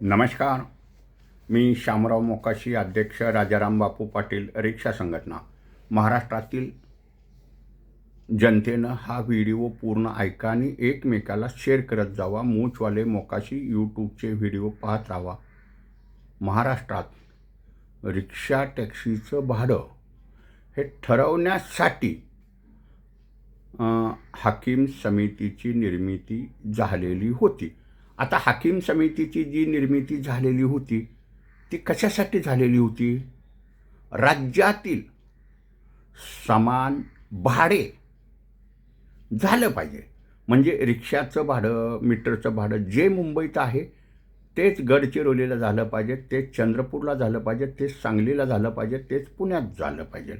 नमस्कार. मी शामराव मोकाशी अध्यक्ष राजाराम बापू पाटील रिक्षा संघटना. महाराष्ट्रातील जनतेनं हा व्हिडिओ पूर्ण ऐका आणि एकमेकाला शेअर करत जावा. मूचवाले मोकाशी यूट्यूबचे व्हिडिओ पाहत राहावा महाराष्ट्रात रिक्षा टॅक्सीचं भाडं हे ठरवण्यासाठी हाकीम समितीची निर्मिती झालेली होती. आता हाकीम समितीची जी निर्मिती झालेली होती ती कशासाठी झालेली होती? राज्यातील समान भाडे झालं पाहिजे. म्हणजे रिक्षाचं भाडं मीटरचं भाडं जे मुंबईत आहे तेच गडचिरोलीला झालं पाहिजे तेच चंद्रपूरला झालं पाहिजे तेच सांगलीला झालं पाहिजे तेच पुण्यात झालं पाहिजे.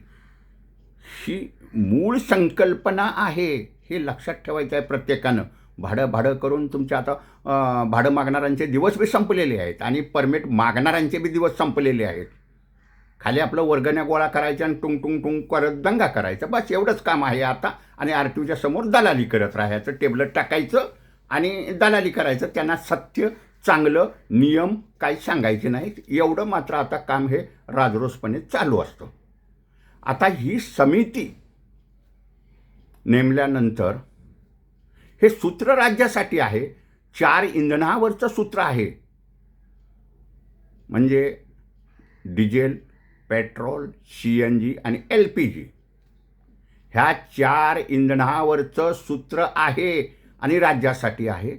ही मूळ संकल्पना आहे हे लक्षात ठेवायचं आहे प्रत्येकानं. भाडं भाडं करून तुमच्या आता भाडं मागणाऱ्यांचे दिवस बी संपलेले आहेत आणि परमिट मागणाऱ्यांचे बी दिवस संपलेले आहेत. खाली आपलं वर्गण्या गोळा करायच्या आणि टुंग टुंग टुंग करत दंगा करायचा. बस एवढंच काम आहे आता. आणि आर टी ओच्या समोर दलाली करत राहायचं टेबलं टाकायचं आणि दलाली करायचं. त्यांना सत्य चांगलं नियम काही सांगायचे नाहीत. एवढं मात्र आता काम हे राजरोसपणे चालू असतं. आता ही समिती नेमल्यानंतर हे सूत्र राज्यासाठी आहे. चार इंधनावरचं सूत्र आहे. म्हणजे diesel petrol C N G आणि एल पी जी. ह्या चार इंधनावरचं सूत्र आहे आणि राज्यासाठी आहे.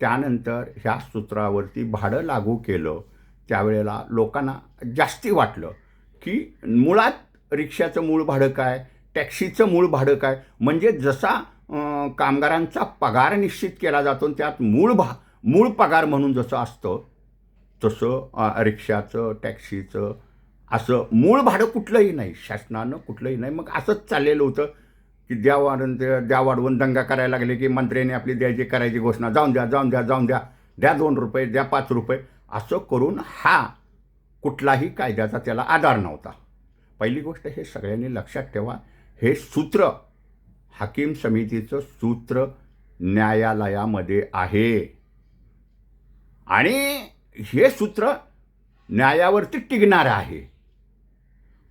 त्यानंतर ह्या सूत्रावरती भाडं लागू केलं. त्यावेळेला लोकांना जास्ती वाटलं की मुळात रिक्षाचं मूळ भाडं काय टॅक्सीचं मूळ भाडं काय. म्हणजे जसा कामगारांचा पगार निश्चित केला जातो आणि त्यात मूळ भा मूळ पगार म्हणून जसं असतं तसं रिक्षाचं टॅक्सीचं असं मूळ भाडं कुठलंही नाही शासनानं कुठलंही नाही. मग असंच चाललेलं होतं की द्या वाढून द्या द्या वाढवून दंगा करायला लागले की मंत्र्यांनी आपली द्यायची करायची घोषणा जाऊन द्या जाऊन द्या जाऊन द्या द्या दोन रुपये द्या पाच रुपये असं करून हा कुठलाही कायद्याचा त्याला आधार नव्हता. पहिली गोष्ट हे सगळ्यांनी लक्षात ठेवा. हे सूत्र हाकीम समितीचं सूत्र न्यायालयामध्ये आहे. आणि हे सूत्र न्यायावरती टिकणारं आहे.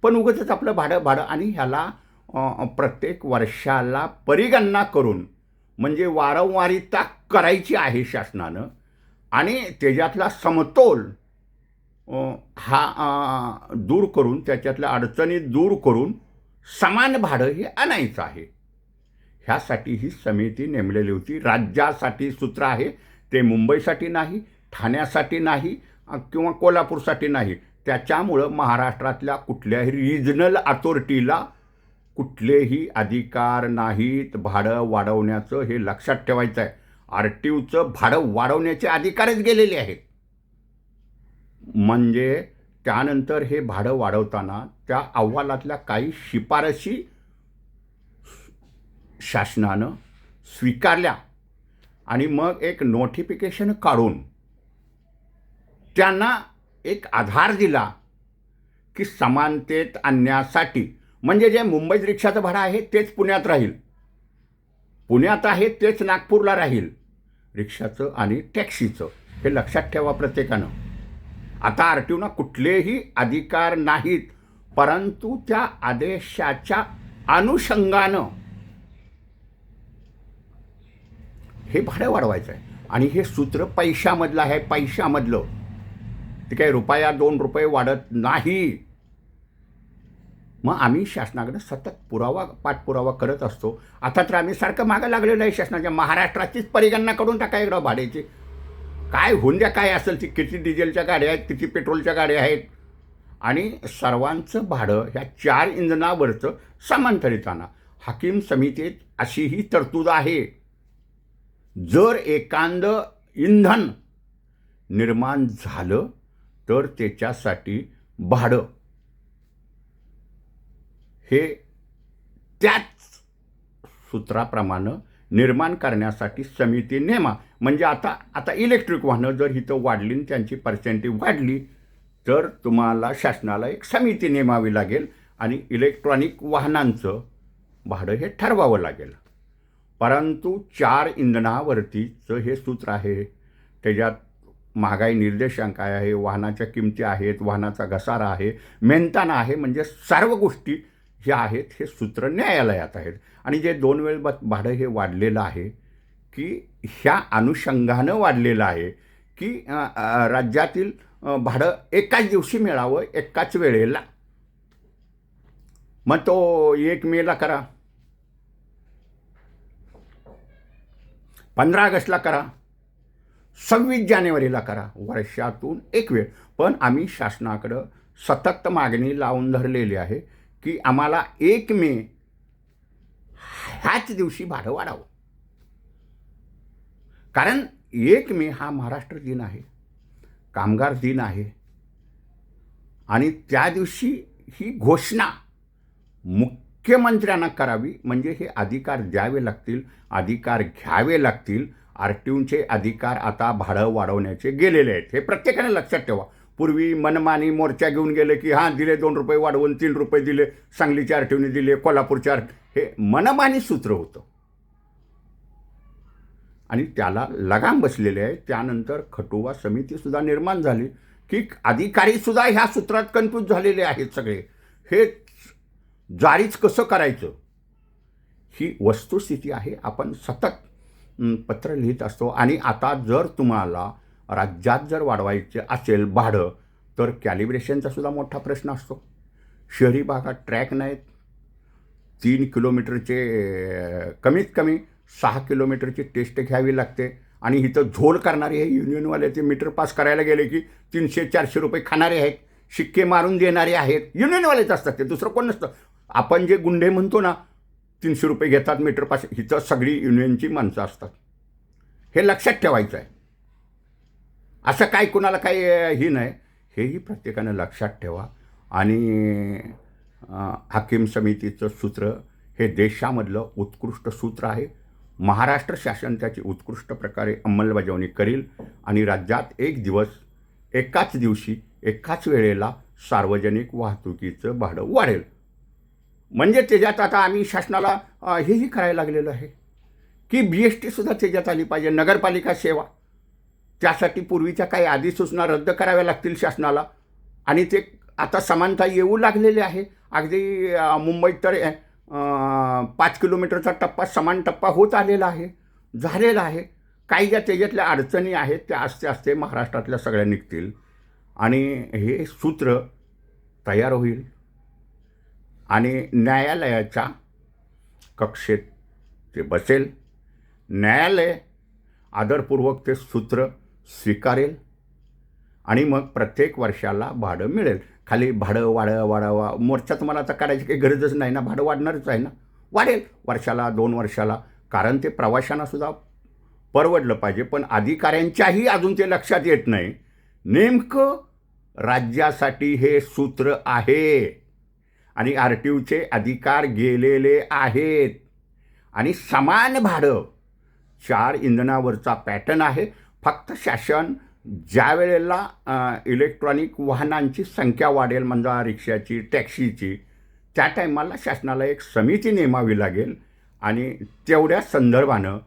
पण उगतच आपलं भाडं भाडं आणि ह्याला प्रत्येक वर्षाला परिगणना करून म्हणजे वारंवारिता करायची आहे शासनानं. आणि त्याच्यातला समतोल हा दूर करून त्याच्यातल्या अडचणी दूर करून समान भाडं हे आणायचं आहे. ह्यासाठी ही समिती नेमलेली होती. राज्यासाठी सूत्र आहे ते मुंबईसाठी नाही ठाण्यासाठी नाही किंवा कोल्हापूरसाठी नाही. त्याच्यामुळं महाराष्ट्रातल्या कुठल्याही रिजनल अथॉरिटीला कुठलेही अधिकार नाहीत भाडं वाढवण्याचं हे लक्षात ठेवायचं आहे. आर टी ओचं भाडं वाढवण्याचे अधिकारच गेलेले आहेत. म्हणजे त्यानंतर हे भाडं वाढवताना त्या अहवालातल्या काही शिफारशी शासनानं स्वीकारल्या आणि मग एक नोटिफिकेशन काढून त्यांना एक आधार दिला की समानतेत आणण्यासाठी म्हणजे जे मुंबईत रिक्षाचं भाडं आहे तेच पुण्यात राहील. पुण्यात आहे तेच नागपूरला राहील. रिक्षाचं आणि टॅक्सीचं हे लक्षात ठेवा प्रत्येकानं. आता आर टी ओना कुठलेही अधिकार नाहीत परंतु त्या आदेशाच्या अनुषंगानं हे भाडं वाढवायचं आहे आणि हे सूत्र पैशामधलं आहे पैशामधलं. ते काही रुपया दोन रुपये वाढत नाही. मग आम्ही शासनाकडे सतत पुरावा पाठपुरावा करत असतो. आता तर आम्ही सारखं मागं लागलेलं आहे शासनाच्या महाराष्ट्राचीच परिगणना करून टाका इकडं भाड्याची. काय होऊन द्या काय असेल ती किती डिझेलच्या गाड्या आहेत किती पेट्रोलच्या गाड्या आहेत. आणि सर्वांचं भाडं ह्या चार इंधनावरचं समांतरित आणा हाकीम समितीत अशीही तरतूद आहे. जर एखादं इंधन निर्माण झालं तर त्याच्यासाठी भाडं. हे त्याच सूत्राप्रमाणे निर्माण करण्यासाठी समिती नेमा. म्हणजे आता आता इलेक्ट्रिक वाहनं जर इथं वाढली आणि त्यांची पर्सेंटेज वाढली तर तुम्हाला शासनाला एक समिती नेमावी लागेल आणि इलेक्ट्रॉनिक वाहनांचं भाडं हे ठरवावं लागेल. परंतु चार इंधनावरतीचं हे सूत्र आहे. त्याच्यात महागाई निर्देशांक आहे? वाहनाच्या किमती आहेत वाहनाचा घसारा आहे मेहनताना आहे म्हणजे सर्व गोष्टी ह्या आहेत हे सूत्र न्यायालयात आहेत. आणि जे दोन वेळ ब भाडं हे वाढलेलं आहे की ह्या अनुषंगानं वाढलेलं आहे की राज्यातील भाडं एकाच दिवशी मिळावं एकाच वेळेला. मग तो एक मेला करा. पंधरा ऑगस्टला करा. सव्वीस जानेवारीला करा. वर्षातून एक वेळ. पण आम्ही शासनाकडं सतत मागणी लावून धरलेली आहे की आम्हाला एक मे ह्याच दिवशी भाडं वाढावं. कारण एक मे हा महाराष्ट्र दिन आहे. कामगार दिन आहे. आणि त्या दिवशी ही घोषणा मुख्यमंत्र्यांना करावी म्हणजे हे अधिकार द्यावे लागतील अधिकार घ्यावे लागतील. आर टी अधिकार आता भाडं वाढवण्याचे गेलेले आहेत. हे प्रत्येकाने लक्षात ठेवा. पूर्वी मनमानी मोर्चा घेऊन गेले की हां दिले दोन रुपये वाढवून तीन रुपये दिले सांगलीच्या आर टी दिले कोल्हापूरच्या आर हे मनमानी सूत्र होतं. आणि त्याला लगाम बसलेले आहे त्यानंतर खटुवा समितीसुद्धा निर्माण झाली. की अधिकारीसुद्धा ह्या सूत्रात कन्फ्यूज झालेले आहेत सगळे. हे जारीच कसं करायचं? ही वस्तुस्थिती आहे. आपण सतत पत्र लिहित असतो. आणि आता जर तुम्हाला राज्यात जर वाढवायचे असेल भाडं तर कॅलिब्रेशनचा सुद्धा मोठा प्रश्न असतो. शहरी भागात ट्रॅक नाहीत. तीन किलोमीटरचे कमीत कमी सहा किलोमीटरची टेस्ट घ्यावी लागते. आणि इथं झोल करणारे हे युनियनवाले ते मीटर पास करायला गेले की तीनशे चारशे रुपये खाणारे आहेत. शिक्के मारून देणारे आहेत. युनियनवालेच असतात ते. दुसरं कोण नसतं. आपण जे गुंडे म्हणतो ना तीनशे रुपये घेतात मीटर पाचशे हिथं सगळी युनियनची माणसं असतात. हे लक्षात ठेवायचं आहे असं काय कुणाला काही ही नाही. हेही प्रत्येकानं लक्षात ठेवा. आणि हाकीम समितीचं सूत्र हे देशामधलं उत्कृष्ट सूत्र आहे. महाराष्ट्र शासन त्याची उत्कृष्ट प्रकारे अंमलबजावणी करील आणि राज्यात एक दिवस एकाच दिवशी एकाच वेळेला सार्वजनिक वाहतुकीचं भाडं वाढेल. म्हणजे त्याच्यात आता आम्ही शासनाला हेही करायला लागलेलं आहे. की बी एस टीसुद्धा त्याच्यात आली पाहिजे नगरपालिका सेवा. त्यासाठी पूर्वीच्या काही अधिसूचना रद्द कराव्या लागतील शासनाला. आणि ते आता समानता येऊ लागलेले आहे. अगदी मुंबईत तर पाच किलोमीटरचा टप्पा समान टप्पा होत आलेला आहे झालेला आहे. काही ज्या त्याच्यातल्या अडचणी आहेत त्या आस्ते आस्ते महाराष्ट्रातल्या सगळ्या निघतील. आणि हे सूत्र तयार होईल. आणि न्यायालयाच्या कक्षेत ते बसेल न्यायालय आदरपूर्वक ते सूत्र स्वीकारेल आणि मग प्रत्येक वर्षाला भाडं मिळेल. खाली भाडं वाढं वाढावा मोर्चा तुम्हाला आता काढायची काही गरजच नाही ना? भाडं वाढणारच आहे ना? वाढेल वर्षाला दोन वर्षाला. कारण ते प्रवाशांनासुद्धा परवडलं पाहिजे. पण अधिकाऱ्यांच्याही अजून ते लक्षात येत नाही. नेमकं राज्यासाठी हे सूत्र आहे. आणि आर टी यूचे अधिकार गेलेले आहेत. आणि समान भाडं चार इंधनावरचा पॅटर्न आहे. फक्त शासन ज्या वेळेला इलेक्ट्रॉनिक वाहनांची संख्या वाढेल म्हणजे रिक्षाची टॅक्सीची त्या टायमाला शासनाला एक समिती नेमावी लागेल आणि तेवढ्या संदर्भानं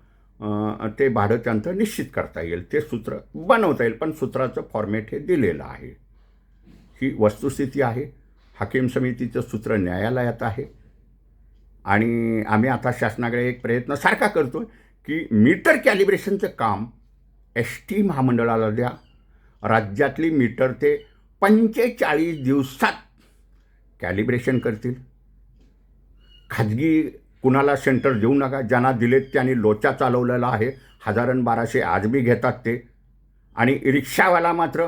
ते भाडं त्यांचं निश्चित करता येईल. ते सूत्र बनवता येईल पण सूत्राचं फॉर्मॅट हे दिलेलं आहे. ही वस्तुस्थिती आहे. हाकीम समितीचं सूत्र न्यायालयात आहे. आणि आम्ही आता शासनाकडे एक प्रयत्न सारखा करतो की मीटर कॅलिब्रेशनचं काम एस टी महामंडळाला द्या. राज्यातली मीटर ते पंचेचाळीस दिवसात कॅलिब्रेशन करतील. खाजगी कुणाला सेंटर देऊ नका ज्यांना दिलेत त्यांनी लोचा चालवलेला आहे. हजारण बाराशे आज बी घेतात ते. आणि रिक्षावाला मात्र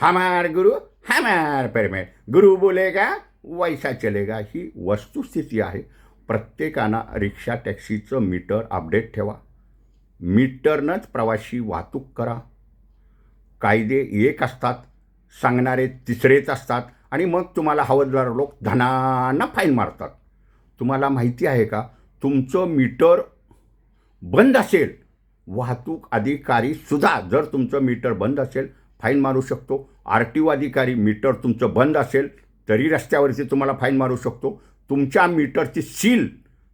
हा मार गुरु हमार परमेट गुरु बोलेगा वैसा चलेगा ही वस्तुस्थिती आहे. प्रत्येकानं रिक्षा टॅक्सीचं मीटर अपडेट ठेवा. मीटरनंच प्रवासी वाहतूक करा. कायदे एक असतात सांगणारे तिसरेच असतात आणि मग तुम्हाला हवलदार लोक धनांना फाईन मारतात. तुम्हाला माहिती आहे का तुमचं मीटर बंद असेल वाहतूक अधिकारी सुद्धा जर तुमचं मीटर बंद असेल फाईन मारू शकतो. आर टी ओ अधिकारी मीटर तुमचं बंद असेल तरी रस्त्यावरती तुम्हाला फाईन मारू शकतो. तुमच्या मीटरची सील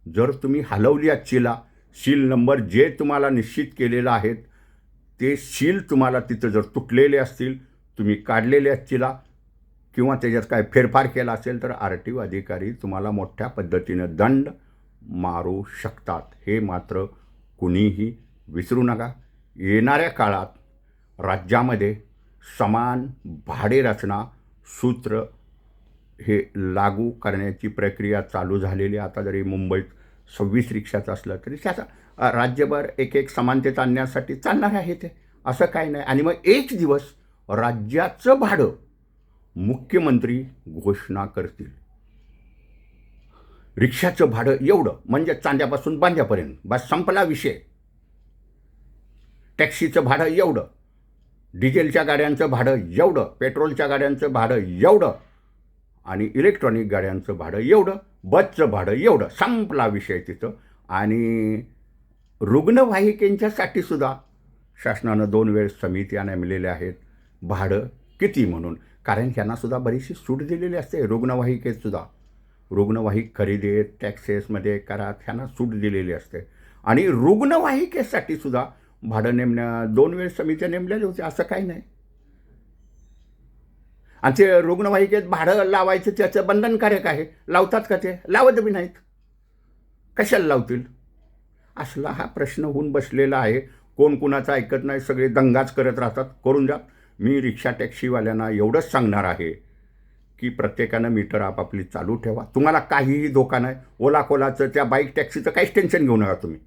जर तुम्ही हलवली आजचीला सील नंबर जे तुम्हाला निश्चित केलेला आहेत ते सील तुम्हाला तिथं जर तुटलेले असतील तुम्ही काढलेले असतील किंवा त्याच्यात काय फेरफार केला असेल तर आर टी ओ अधिकारी तुम्हाला मोठ्या पद्धतीनं दंड मारू शकतात. हे मात्र कुणीही विसरू नका. येणाऱ्या काळात राज्यामध्ये समान भाडे रचना सूत्र हे लागू करण्याची प्रक्रिया चालू झालेली आता जरी मुंबईत सव्वीस रिक्षाचं असलं तरी त्याचा राज्यभर एक एक समानतेत आणण्यासाठी चालणार आहे ते. असं काही नाही. आणि मग एक दिवस राज्याचं भाडं मुख्यमंत्री घोषणा करतील. रिक्षाचं भाडं एवढं म्हणजे चांद्यापासून बांध्यापर्यंत बस संपला विषय. टॅक्सीचं भाडं एवढं. डिझेलच्या गाड्यांचं भाडं एवढं पेट्रोलच्या गाड्यांचं भाडं एवढं आणि इलेक्ट्रॉनिक गाड्यांचं भाडं एवढं बसचं भाडं एवढं संपला विषय तिथं. आणि रुग्णवाहिकेंच्यासाठी सुद्धा शासनानं दोन वेळ समित्या नेमलेल्या आहेत. भाडं किती म्हणून? कारण ह्यांनासुद्धा बरीचशी सूट दिलेली असते रुग्णवाहिकेतसुद्धा रुग्णवाहिक खरेदीत टॅक्सेसमध्ये करात ह्यांना सूट दिलेली असते. आणि रुग्णवाहिकेसाठी सुद्धा भाडं नेमण्या दोन वेळ समित्या नेमलेल्या होत्या असं काही नाही. आणि ते रुग्णवाहिकेत भाडं लावायचं त्याचं बंधनकारक आहे. लावतात का ते? लावत बी नाहीत. कशाला लावतील? असला हा प्रश्न होऊन बसलेला आहे. कोण कुणाचं ऐकत नाही सगळे दंगाच करत राहतात. करून जा मी रिक्षा टॅक्सीवाल्यांना एवढंच सांगणार आहे की प्रत्येकानं मीटर आपापली चालू ठेवा. तुम्हाला काहीही धोका नाही. ओला कोलाचं त्या बाईक टॅक्सीचं काहीच टेन्शन घेऊ नका तुम्ही.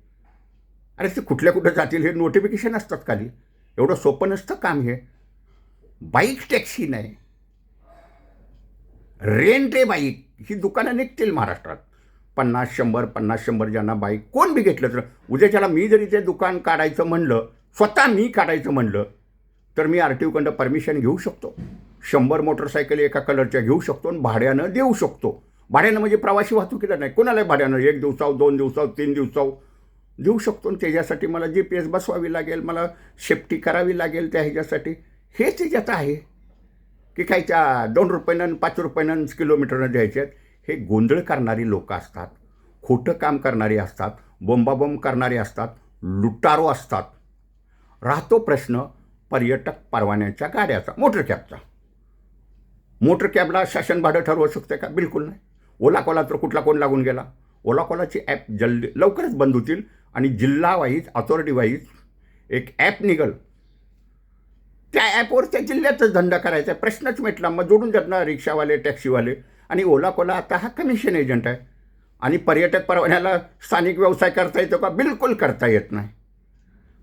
अरे ते कुठल्या कुठं जातील हे नोटिफिकेशन असतात खाली. एवढं सोपं नसतं काम हे. बाईक टॅक्सी नाही. Rent a bike. ही दुकानं निघतील महाराष्ट्रात. पन्नास शंभर पन्नास शंभर ज्यांना बाईक कोण बी घेतलं तर. उद्याच्याला मी जरी ते दुकान काढायचं म्हणलं स्वतः मी काढायचं म्हणलं तर मी आर टी ओकडं परमिशन घेऊ शकतो. शंभर मोटरसायकल एका कलरच्या घेऊ शकतो आणि भाड्यानं देऊ शकतो. भाड्यानं म्हणजे प्रवासी वाहतुकीला नाही. कोणालाही भाड्यानं एक दिवसाव दोन दिवसाव तीन दिवसाव देऊ शकतो आणि त्याच्यासाठी मला जी पी एस बसवावी लागेल मला सेफ्टी करावी लागेल त्या ह्याच्यासाठी. हे त्याच्यात आहे की काही त्या दोन रुपयानं पाच रुपयानं किलोमीटरनं द्यायचे आहेत. हे गोंधळ करणारी लोकं असतात खोटं काम करणारी असतात बोंबाबोंब करणारे असतात लुटारो असतात. राहतो प्रश्न पर्यटक परवान्याच्या गाड्याचा मोटर कॅबचा. मोटर कॅबला शासन भाडं ठरवू शकते का? बिलकुल नाही. ओला कोला तर कुठला कोण लागून गेला? ओला कोलाची ॲप जल्दी लवकरच बंद होतील. आणि जिल्हा वाईज अथॉरिटी वाईज एक ॲप निघल. त्या ॲपवर त्या जिल्ह्यातच धंदा करायचा आहे. प्रश्नच मिटला. मग जोडून जात ना रिक्षावाले टॅक्सीवाले. आणि ओला कोला आता हा कमिशन एजंट आहे. आणि पर्यटक परवान्याला स्थानिक व्यवसाय करता येतो का? बिलकुल करता येत नाही.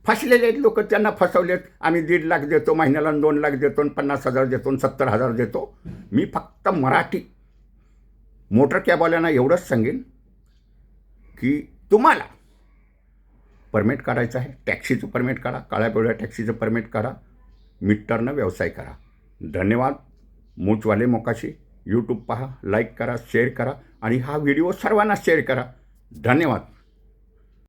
फसलेले आहेत लोक. त्यांना फसवलेत. आम्ही दीड लाख देतो महिन्याला दोन लाख देतो आणि पन्नास हजार देतो आणि सत्तर हजार देतो. मी फक्त मराठी. मोटर कॅबवाल्यांना एवढंच सांगेन की तुम्हाला परमिट काढायचं आहे. टॅक्सीचं परमिट काढा. काळ्या पिवळ्या टॅक्सीचं परमिट काढा. मीटरनं व्यवसाय करा. धन्यवाद. मूचवाले मोकाशी. यूट्यूब पहा. लाईक करा. शेअर करा. आणि हा व्हिडिओ सर्वांना शेअर करा. धन्यवाद.